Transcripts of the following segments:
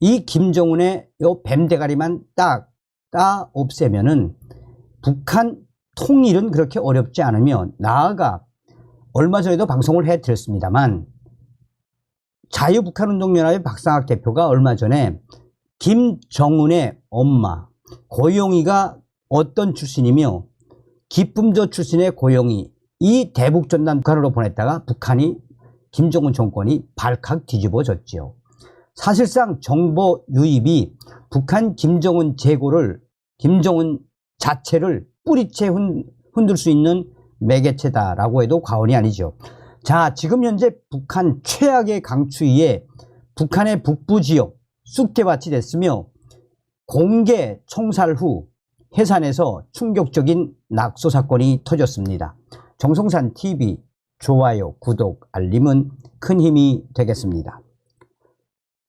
이 김정은의 요 뱀대가리만 딱, 딱 없애면은 북한 통일은 그렇게 어렵지 않으며 나아가 얼마 전에도 방송을 해드렸습니다만 자유북한운동연합의 박상학 대표가 얼마 전에 김정은의 엄마 고용이가 어떤 출신이며 기쁨조 출신의 고용이 이 대북전단 북한으로 보냈다가 북한이 김정은 정권이 발칵 뒤집어졌지요. 사실상 정보 유입이 북한 김정은 제고를 김정은 자체를 뿌리채 흔, 흔들 수 있는 매개체다라고 해도 과언이 아니죠. 자, 지금 현재 북한 최악의 강추위에 북한의 북부 지역 쑥대밭이 됐으며 공개 총살 후 해산에서 충격적인 낙소 사건이 터졌습니다. 정성산 TV 좋아요, 구독, 알림은 큰 힘이 되겠습니다.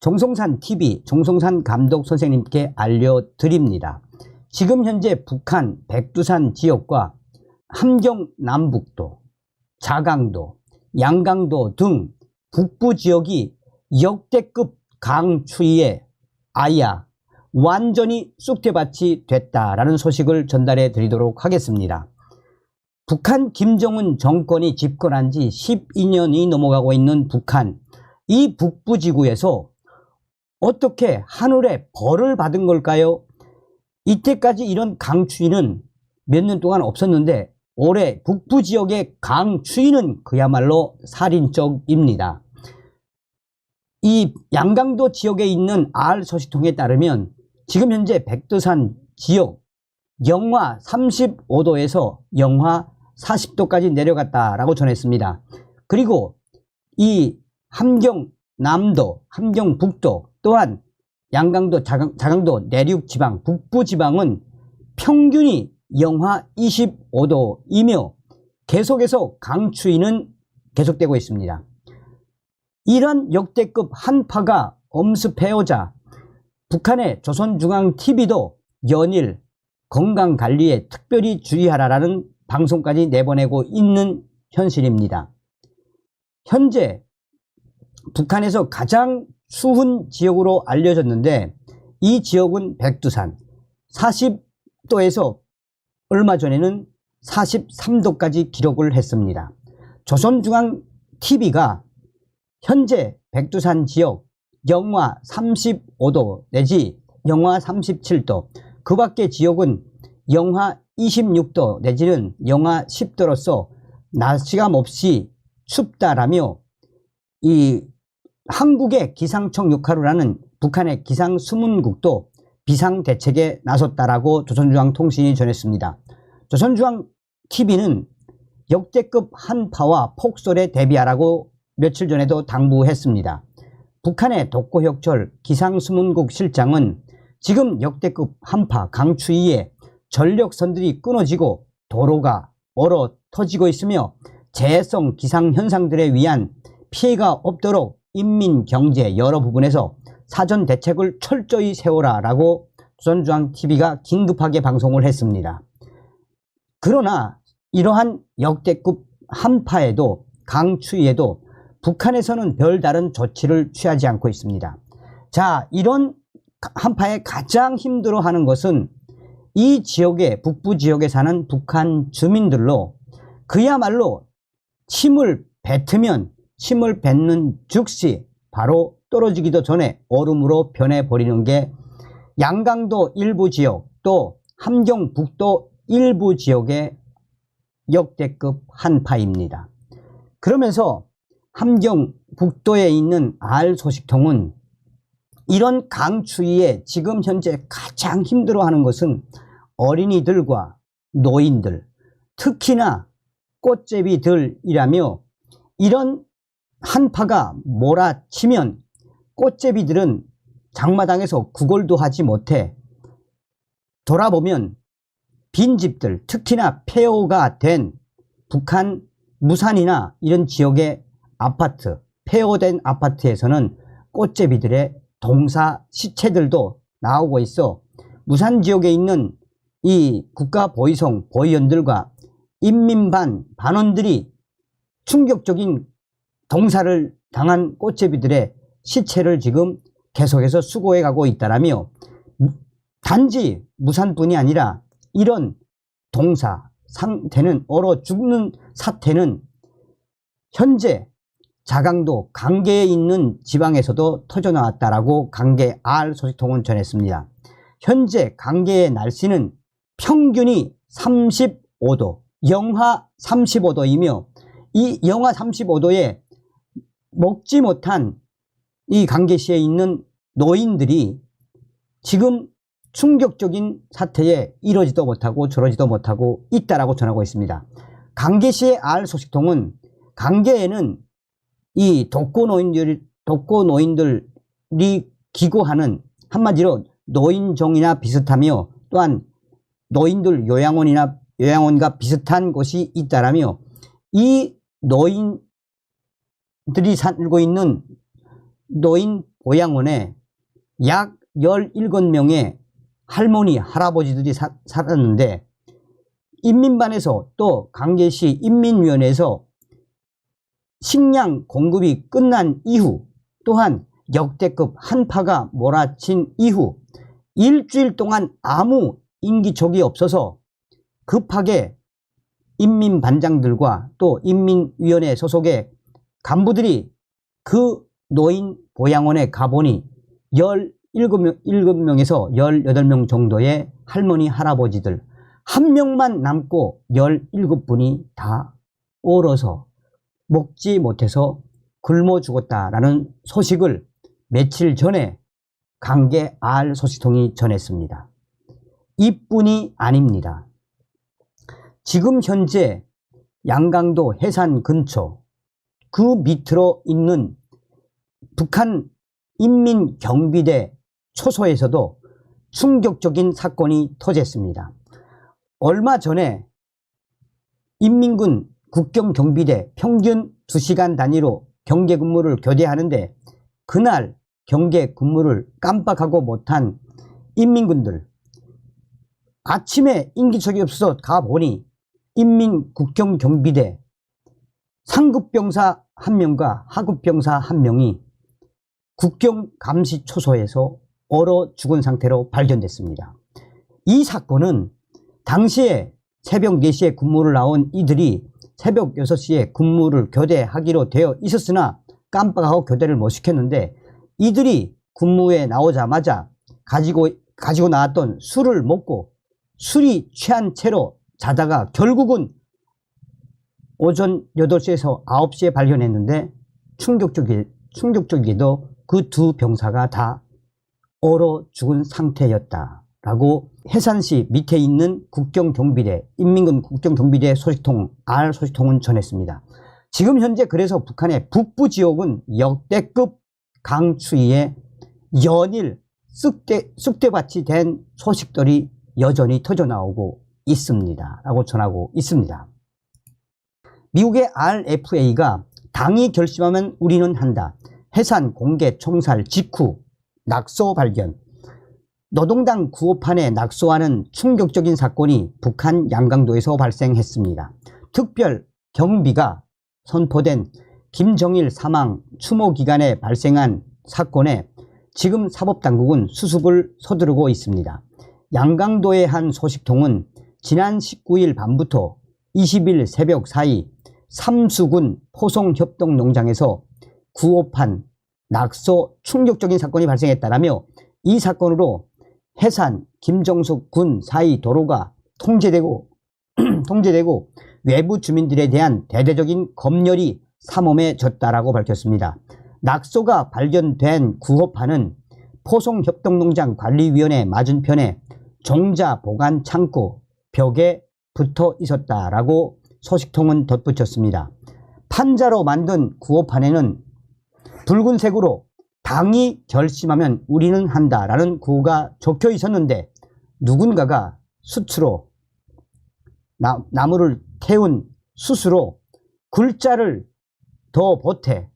정성산 TV, 정성산 감독 선생님께 알려드립니다. 지금 현재 북한 백두산 지역과 함경 남북도, 자강도, 양강도 등 북부 지역이 역대급 강추위에 아야 완전히 쑥대밭이 됐다라는 소식을 전달해 드리도록 하겠습니다. 북한 김정은 정권이 집권한 지 12년이 넘어가고 있는 북한 이 북부 지구에서 어떻게 하늘에 벌을 받은 걸까요? 이때까지 이런 강추위는 몇 년 동안 없었는데 올해 북부 지역의 강추위는 그야말로 살인적입니다. 이 양강도 지역에 있는 알 소식통에 따르면 지금 현재 백두산 지역 영하 35도에서 영하 40도까지 내려갔다라고 전했습니다. 그리고 이 함경 남도, 함경 북도 또한 양강도, 자강, 자강도 내륙 지방, 북부 지방은 평균이 영하 25도이며 계속해서 강추위는 계속되고 있습니다. 이런 역대급 한파가 엄습해오자 북한의 조선중앙TV도 연일 건강관리에 특별히 주의하라라는 방송까지 내보내고 있는 현실입니다. 현재 북한에서 가장 추운 지역으로 알려졌는데 이 지역은 백두산 40도에서 얼마 전에는 43도까지 기록을 했습니다. 조선중앙TV가 현재 백두산 지역 영하 35도 내지 영하 37도 그 밖의 지역은 영하 26도 내지는 영하 10도로서 낮시감 없이 춥다라며 이 한국의 기상청 역할을 하는 북한의 기상수문국도 비상대책에 나섰다라고 조선중앙통신이 전했습니다. 조선중앙TV는 역대급 한파와 폭설에 대비하라고 며칠 전에도 당부했습니다. 북한의 독고혁철 기상수문국 실장은 지금 역대급 한파 강추위에 전력선들이 끊어지고 도로가 얼어 터지고 있으며 재해성 기상현상들에 위한 피해가 없도록 인민 경제 여러 부분에서 사전 대책을 철저히 세워라 라고 조선중앙TV가 긴급하게 방송을 했습니다. 그러나 이러한 역대급 한파에도 강추위에도 북한에서는 별다른 조치를 취하지 않고 있습니다. 자, 이런 한파에 가장 힘들어하는 것은 이 지역의 북부 지역에 사는 북한 주민들로 그야말로 침을 뱉으면 침을 뱉는 즉시 바로 떨어지기도 전에 얼음으로 변해버리는 게 양강도 일부 지역 또 함경북도 일부 지역의 역대급 한파입니다. 그러면서 함경북도에 있는 알 소식통은 이런 강추위에 지금 현재 가장 힘들어하는 것은 어린이들과 노인들, 특히나 꽃제비들이라며 이런 한파가 몰아치면 꽃제비들은 장마당에서 구걸도 하지 못해 돌아보면 빈집들, 특히나 폐허가 된 북한 무산이나 이런 지역의 아파트, 폐허된 아파트에서는 꽃제비들의 동사 시체들도 나오고 있어 무산 지역에 있는 이 국가 보위성 보위원들과 인민반 반원들이 충격적인 동사를 당한 꽃제비들의 시체를 지금 계속해서 수고해 가고 있다라며 단지 무산뿐이 아니라 이런 동사 상태는 얼어 죽는 사태는 현재 자강도 강계에 있는 지방에서도 터져 나왔다라고 강계 R 소식통은 전했습니다. 현재 강계의 날씨는 평균이 35도, 영하 35도이며 이 영하 35도에 먹지 못한 이 강계시에 있는 노인들이 지금 충격적인 사태에 이러지도 못하고 저러지도 못하고 있다라고 전하고 있습니다. 강계시의 R 소식통은 강계에는 이 독거 노인들, 독거 노인들이 기고하는 한마디로 노인정이나 비슷하며 또한 노인들 요양원이나 요양원과 비슷한 곳이 있다라며 이 노인 들이 살고 있는 노인 보양원에 약 17명의 할머니, 할아버지들이 사- 살았는데 인민반에서 또 강계시 인민위원회에서 식량 공급이 끝난 이후 또한 역대급 한파가 몰아친 이후 일주일 동안 아무 인기척이 없어서 급하게 인민반장들과 또 인민위원회 소속의 간부들이 그 노인 보양원에 가보니 17명, 7명에서 18명 정도의 할머니, 할아버지들 한 명만 남고 17분이 다 얼어서 먹지 못해서 굶어 죽었다라는 소식을 며칠 전에 강계 R 소식통이 전했습니다. 이뿐이 아닙니다. 지금 현재 양강도 해산 근처 그 밑으로 있는 북한 인민경비대 초소에서도 충격적인 사건이 터졌습니다. 얼마 전에 인민군 국경경비대 평균 2시간 단위로 경계 근무를 교대하는데 그날 경계 근무를 깜빡하고 못한 인민군들 아침에 인기척이 없어서 가보니 인민국경경비대 상급 병사 한 명과 하급 병사 한 명이 국경 감시 초소에서 얼어 죽은 상태로 발견됐습니다. 이 사건은 당시에 새벽 4시에 근무를 나온 이들이 새벽 6시에 근무를 교대하기로 되어 있었으나 깜빡하고 교대를 못 시켰는데 이들이 근무에 나오자마자 가지고, 가지고 나왔던 술을 먹고 술이 취한 채로 자다가 결국은 오전 8시에서 9시에 발견했는데 충격적이, 충격적이게도 그 두 병사가 다 얼어 죽은 상태였다 라고 해산시 밑에 있는 국경경비대, 인민군 국경경비대 소식통, R 소식통은 전했습니다. 지금 현재 그래서 북한의 북부 지역은 역대급 강추위에 연일 쑥대, 쑥대밭이 된 소식들이 여전히 터져 나오고 있습니다. 라고 전하고 있습니다. 미국의 RFA가 당이 결심하면 우리는 한다. 해산 공개 총살 직후 낙소 발견. 노동당 구호판에 낙소하는 충격적인 사건이 북한 양강도에서 발생했습니다. 특별 경비가 선포된 김정일 사망 추모 기간에 발생한 사건에 지금 사법당국은 수습을 서두르고 있습니다. 양강도의 한 소식통은 지난 19일 밤부터 20일 새벽 사이 삼수군 포송협동농장에서 구호판 낙소 충격적인 사건이 발생했다라며 이 사건으로 해산 김정숙 군 사이 도로가 통제되고 통제되고 외부 주민들에 대한 대대적인 검열이 삼엄해졌다라고 밝혔습니다. 낙소가 발견된 구호판은 포송협동농장 관리위원회 맞은편에 종자 보관 창고 벽에 붙어 있었다라고 소식통은 덧붙였습니다. 판자로 만든 구호판에는 붉은색으로 당이 결심하면 우리는 한다라는 구호가 적혀 있었는데 누군가가 수치로 나, 나무를 태운 숯으로 글자를 더 보태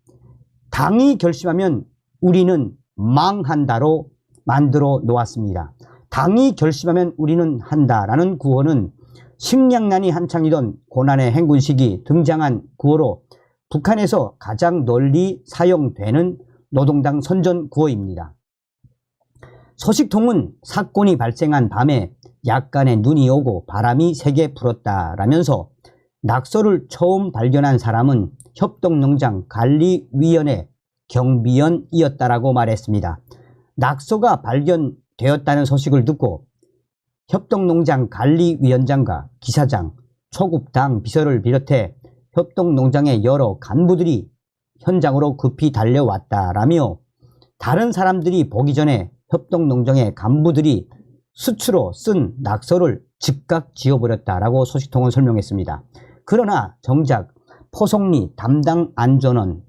당이 결심하면 우리는 망한다로 만들어 놓았습니다. 당이 결심하면 우리는 한다라는 구호는 식량난이 한창이던 고난의 행군 시기 등장한 구호로 북한에서 가장 널리 사용되는 노동당 선전 구호입니다. 소식통은 사건이 발생한 밤에 약간의 눈이 오고 바람이 세게 불었다라면서 낙서를 처음 발견한 사람은 협동농장 관리위원회 경비원이었다라고 말했습니다. 낙서가 발견되었다는 소식을 듣고 협동농장 관리위원장과 기사장, 초급당 비서를 비롯해 협동농장의 여러 간부들이 현장으로 급히 달려왔다라며 다른 사람들이 보기 전에 협동농장의 간부들이 수추로 쓴 낙서를 즉각 지워버렸다라고 소식통은 설명했습니다. 그러나 정작 포송리 담당 안전원,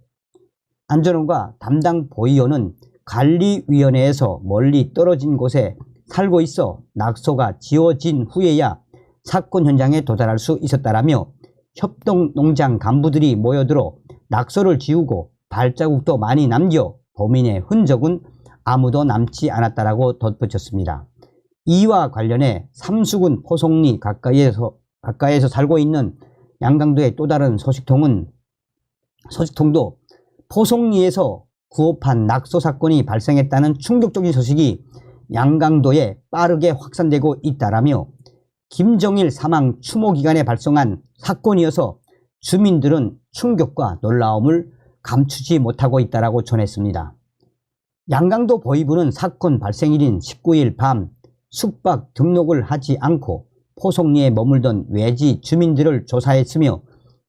안전원과 담당 보이원은 관리위원회에서 멀리 떨어진 곳에 살고 있어 낙서가 지워진 후에야 사건 현장에 도달할 수 있었다라며 협동농장 간부들이 모여들어 낙서를 지우고 발자국도 많이 남겨 범인의 흔적은 아무도 남지 않았다라고 덧붙였습니다. 이와 관련해 삼수군 포송리 가까이에서, 가까이에서 살고 있는 양강도의 또 다른 소식통은 소식통도 포송리에서 구업한 낙서 사건이 발생했다는 충격적인 소식이 양강도에 빠르게 확산되고 있다라며 김정일 사망 추모 기간에 발생한 사건이어서 주민들은 충격과 놀라움을 감추지 못하고 있다라고 전했습니다. 양강도 보이부는 사건 발생일인 19일 밤 숙박 등록을 하지 않고 포송리에 머물던 외지 주민들을 조사했으며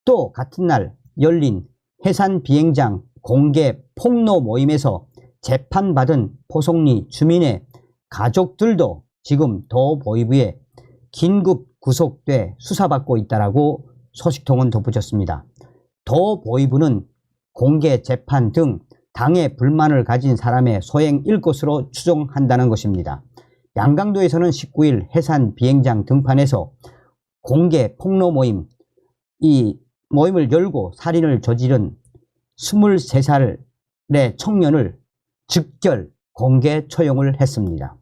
또 같은 날 열린 해산 비행장 공개 폭로 모임에서 재판받은 포송리 주민의 가족들도 지금 더 보이부에 긴급 구속돼 수사받고 있다라고 소식통은 덧붙였습니다. 더 보이부는 공개 재판 등 당의 불만을 가진 사람의 소행일 것으로 추정한다는 것입니다. 양강도에서는 19일 해산 비행장 등판에서 공개 폭로 모임, 이 모임을 열고 살인을 저지른 23살의 청년을 즉결 공개 처형을 했습니다.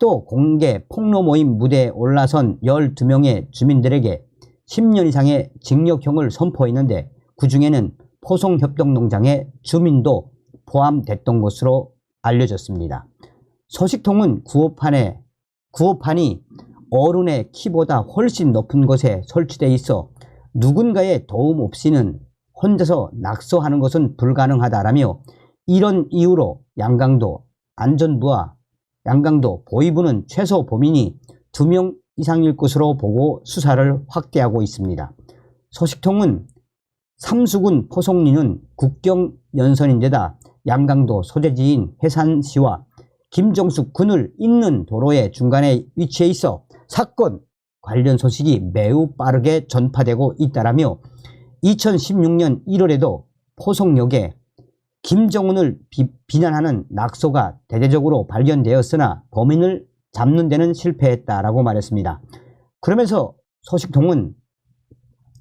또 공개 폭로 모임 무대에 올라선 12명의 주민들에게 10년 이상의 징역형을 선포했는데 그 중에는 포송협동농장의 주민도 포함됐던 것으로 알려졌습니다. 소식통은 구호판에 구호판이 어른의 키보다 훨씬 높은 곳에 설치되어 있어 누군가의 도움 없이는 혼자서 낙서하는 것은 불가능하다라며 이런 이유로 양강도 안전부와 양강도 보이부는 최소 범인이 두명 이상일 것으로 보고 수사를 확대하고 있습니다. 소식통은 삼수군 포송리는 국경 연선인데다 양강도 소재지인 해산시와 김정숙 군을 잇는 도로의 중간에 위치해 있어 사건 관련 소식이 매우 빠르게 전파되고 있다라며 2016년 1월에도 포송역에 김정은을 비, 비난하는 낙서가 대대적으로 발견되었으나 범인을 잡는 데는 실패했다라고 말했습니다. 그러면서 소식통은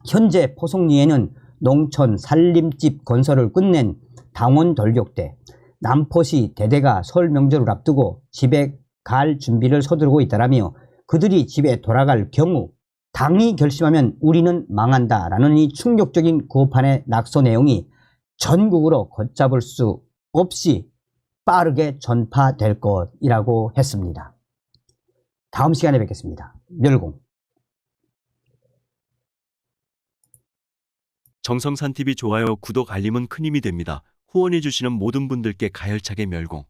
현재 포송리에는 농촌 살림집 건설을 끝낸 당원 돌격대, 남포시 대대가 설 명절을 앞두고 집에 갈 준비를 서두르고 있다라며 그들이 집에 돌아갈 경우 당이 결심하면 우리는 망한다라는 이 충격적인 구호판의 낙서 내용이 전국으로 걷잡을 수 없이 빠르게 전파될 것이라고 했습니다. 다음 시간에 뵙겠습니다. 멸공. 정성산 TV 좋아요, 구독, 알림은 큰 힘이 됩니다. 후원해 주시는 모든 분들께 가열차게 멸공.